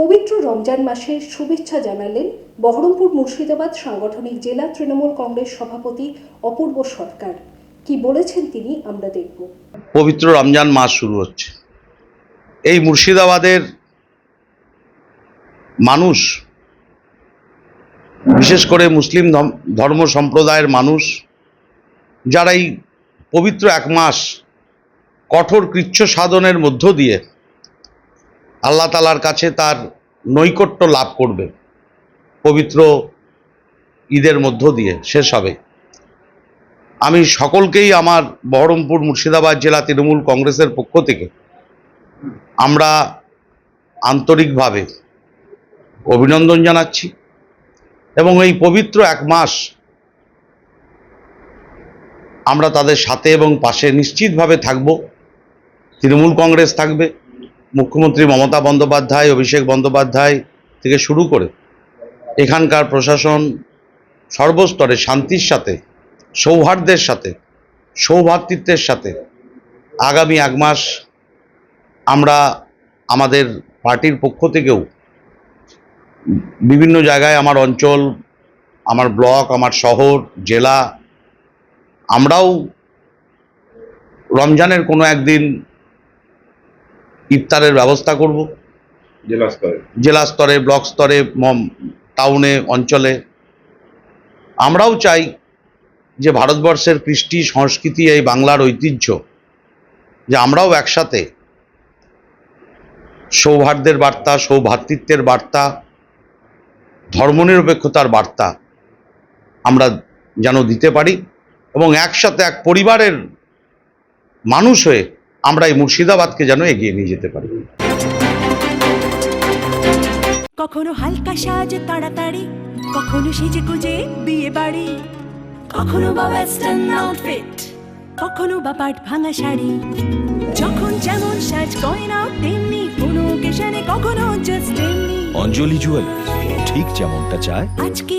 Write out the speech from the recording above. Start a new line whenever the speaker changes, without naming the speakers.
পবিত্র রমজান মাসে শুভেচ্ছা জানালেন বহরমপুর মুর্শিদাবাদ সাংগঠনিক জেলা তৃণমূল কংগ্রেস সভাপতি অপূর্ব সরকার। কি বলেছেন তিনি আমরা দেখব।
পবিত্র রমজান মাস শুরু হচ্ছে। এই মুর্শিদাবাদের মানুষ, বিশেষ করে মুসলিম ধর্ম সম্প্রদায়ের মানুষ, যারা এই পবিত্র এক মাস কঠোর কৃচ্ছ সাধনের মধ্য দিয়ে আল্লাহ তালার কাছে তার নৈকট্য লাভ করবে। পবিত্র ঈদের মধ্য দিয়ে শেষ হবে। আমি সকলকেই আমার বহরমপুর মুর্শিদাবাদ জেলা তৃণমূল কংগ্রেসের পক্ষ থেকে আমরা আন্তরিকভাবে অভিনন্দন জানাচ্ছি এবং এই পবিত্র এক মাস আমরা তাদের সাথে এবং পাশে নিশ্চিতভাবে থাকব। তৃণমূল কংগ্রেস থাকবে। মুখ্যমন্ত্রী মমতা বন্দ্যোপাধ্যায়, অভিষেক বন্দ্যোপাধ্যায় থেকে শুরু করে এখানকার প্রশাসন সর্বস্তরে শান্তির সাথে, সৌহার্দ্যের সাথে সৌভ্রাতৃত্বের সাথে আগামী এক মাস আমরা আমাদের পার্টির পক্ষ থেকেও বিভিন্ন জায়গায় আমার অঞ্চল, আমার ব্লক, আমার শহর, জেলা, আমরাও রমজানের কোনো একদিন ইফতারের ব্যবস্থা করব।
জেলা স্তরে।
জেলা স্তরে ব্লক স্তরে টাউনে অঞ্চলে। আমরাও চাই যে ভারতবর্ষের কৃষ্টি সংস্কৃতি এই বাংলার ঐতিহ্য যে আমরাও একসাথে সৌহার্দ্যের বার্তা সৌভ্রাতৃত্বের বার্তা ধর্মনিরপেক্ষতার বার্তা আমরা যেন দিতে পারি এবং একসাথে এক পরিবারের মানুষ হয়ে আমরা এই মুর্শিদাবাদকে যেন এগিয়ে নিয়ে যেতে পারি।
কখনো হালকা সাজ তাড়াতাড়ি কখনো সেজে গুজে বিয়ে বাড়ি। কখনো বা ওয়েস্টার্ন আউটফিট কখনো বা পাট ভাঙা শাড়ি। যখন যেমন সাজ গয়না তেমনি কোনো অকেশনে কখনো জাস্ট তেমনি।
অঞ্জলি জুয়েলার্স ঠিক যেমনটা চায়।
আজকে